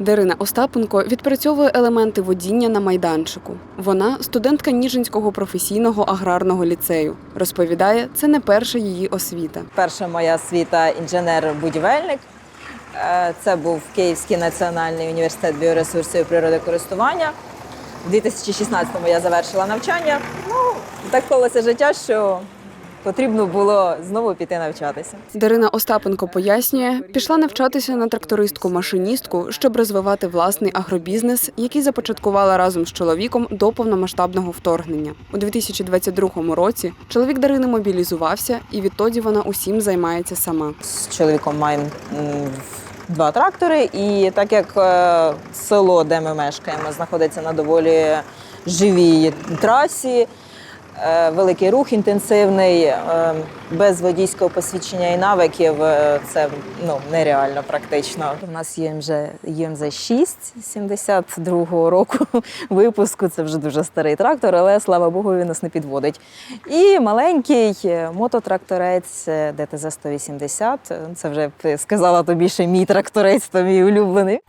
Дарина Остапенко відпрацьовує елементи водіння на майданчику. Вона студентка Ніжинського професійного аграрного ліцею. Розповідає, це не перша її освіта. Перша моя освіта інженер-будівельник. Е, Це був Київський національний університет біоресурсів і природокористування. У 2016-му я завершила навчання. Ну, так склалося життя, що потрібно було знову піти навчатися. Дарина Остапенко пояснює, пішла навчатися на трактористку-машиністку, щоб розвивати власний агробізнес, який започаткувала разом з чоловіком до повномасштабного вторгнення. У 2022 році чоловік Дарини мобілізувався, і відтоді вона усім займається сама. З чоловіком маємо два трактори, і так як е, село, де ми мешкаємо, знаходиться на доволі живій трасі, великий рух інтенсивний, е, без водійського посвідчення і навиків е, це ну, нереально практично. У нас ЄМЖ, ЄМЗ 6 72-го року випуску. Це вже дуже старий трактор, але слава Богу, він нас не підводить. І маленький е, мототракторець е, ДТЗ 180. Це вже сказала тобі, що мій тракторець, то мій улюблений.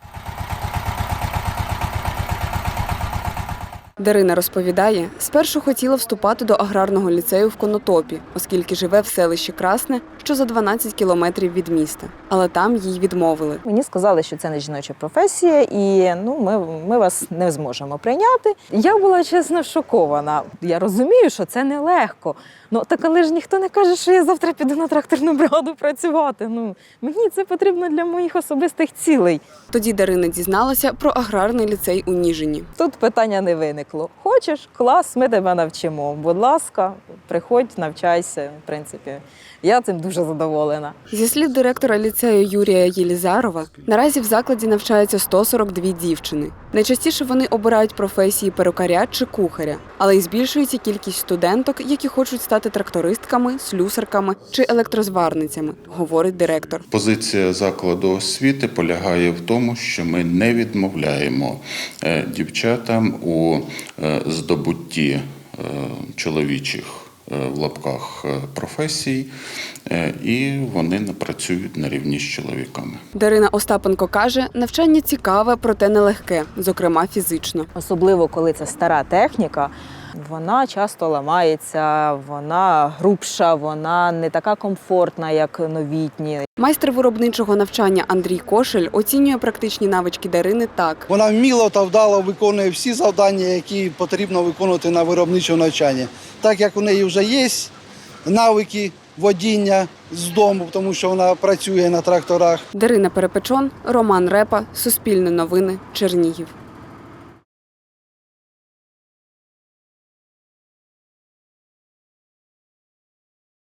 Дарина розповідає, спершу хотіла вступати до аграрного ліцею в Конотопі, оскільки живе в селищі Красне, що за 12 кілометрів від міста. Але там їй відмовили. Мені сказали, що це не жіноча професія, і ну ми, ми вас не зможемо прийняти. Я була чесно шокована. Я розумію, що це нелегко. Ну так але ж ніхто не каже, що я завтра піду на тракторну бригаду працювати. Ну мені це потрібно для моїх особистих цілей. Тоді Дарина дізналася про аграрний ліцей у Ніжині. Тут питання не виникло. Хочеш, клас, ми тебе навчимо. Будь ласка, приходь, навчайся. В принципі, я цим дуже задоволена. Зі слів директора ліцею Юрія Єлізарова, наразі в закладі навчаються 142 дівчини. Найчастіше вони обирають професії перукаря чи кухаря, але й збільшується кількість студенток, які хочуть стати трактористками, слюсарками чи електрозварницями, говорить директор. Позиція закладу освіти полягає в тому, що ми не відмовляємо е, дівчатам у е, здобутті е, чоловічих в лапках е, професій, е, і вони не працюють на рівні з чоловіками. Дарина Остапенко каже, навчання цікаве, проте нелегке, зокрема фізично. Особливо коли це стара техніка. Вона часто ламається, вона грубша, вона не така комфортна, як новітні. Майстер виробничого навчання Андрій Кошель оцінює практичні навички Дарини так. Вона вміло та вдало виконує всі завдання, які потрібно виконувати на виробничому навчанні. Так як у неї вже є навики водіння з дому, тому що вона працює на тракторах. Дарина Перепечон, Роман Репа, Суспільне новини, Чернігів.